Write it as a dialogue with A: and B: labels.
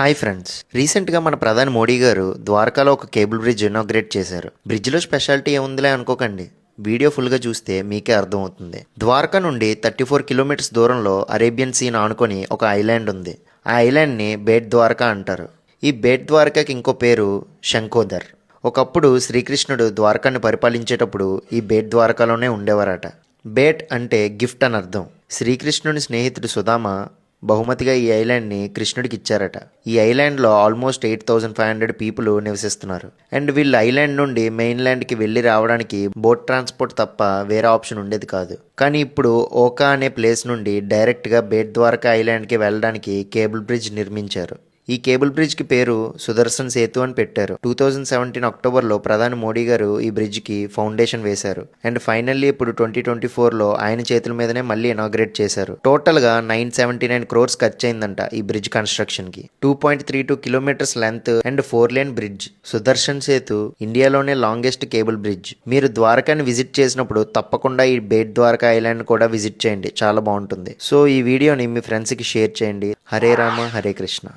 A: Hi friends. రీసెంట్గా మన ప్రధాని మోడీ గారు ద్వారకాలో ఒక కేబుల్ బ్రిడ్జ్ ఇనాగ్రేట్ చేశారు. బ్రిడ్జ్లో స్పెషాలిటీ ఏముందిలే అనుకోకండి. వీడియో ఫుల్గా చూస్తే మీకే అర్థమవుతుంది. ద్వారకా నుండి థర్టీ ఫోర్ కిలోమీటర్స్ దూరంలో అరేబియన్ సీన్ ఆనుకొని ఒక ఐలాండ్ ఉంది. ఆ ఐలాండ్ని బేట్ ద్వారకా అంటారు. ఈ బేట్ ద్వారకాకి ఇంకో పేరు శంకోదర్ ఒకప్పుడు శ్రీకృష్ణుడు ద్వారకాన్ని పరిపాలించేటప్పుడు ఈ బేట్ ద్వారకాలోనే ఉండేవారట. బేట్ అంటే గిఫ్ట్ అని అర్థం. శ్రీకృష్ణుని స్నేహితుడు సుధామ బహుమతిగా ఈ ఐలాండ్ని కృష్ణుడికి ఇచ్చారట. ఈ ఐలాండ్లో almost eight thousand five hundred people నివసిస్తున్నారు. అండ్ వీళ్ళు ఐలాండ్ నుండి మెయిన్ ల్యాండ్కి వెళ్ళి రావడానికి బోట్ ట్రాన్స్పోర్ట్ తప్ప వేరే ఆప్షన్ ఉండేది కాదు. కానీ ఇప్పుడు ఓకా అనే ప్లేస్ నుండి డైరెక్ట్గా బేట్ ద్వారకా ఐలాండ్కి వెళ్ళడానికి కేబుల్ బ్రిడ్జ్ నిర్మించారు. ఈ కేబుల్ బ్రిడ్జ్కి పేరు సుదర్శన్ సేతు అని పెట్టారు. టూ థౌజండ్ సెవెంటీన్ అక్టోబర్లో ప్రధాని మోడీ గారు ఈ బ్రిడ్జ్కి ఫౌండేషన్ వేశారు. అండ్ ఫైనల్లీ ఇప్పుడు ట్వంటీ ట్వంటీ ఫోర్లో ఆయన చేతుల మీదనే మళ్ళీ ఇనాగ్రేట్ చేశారు. టోటల్గా నైన్ సెవెంటీ నైన్ క్రోర్స్ ఖర్చు అయిందంట ఈ bridge కన్స్ట్రక్షన్కి two point three two kilometres length and four lane bridge. Sudarshan Setu ఇండియాలోనే లాంగెస్ట్ కేబుల్ బ్రిడ్జ్. మీరు ద్వారకాని విజిట్ చేసినప్పుడు తప్పకుండా ఈ బేట్ ద్వారకా ఐలాండ్ కూడా విజిట్ చేయండి. చాలా బాగుంటుంది. సో ఈ వీడియోని మీ ఫ్రెండ్స్కి షేర్ చేయండి. హరే రామ హరే కృష్ణ.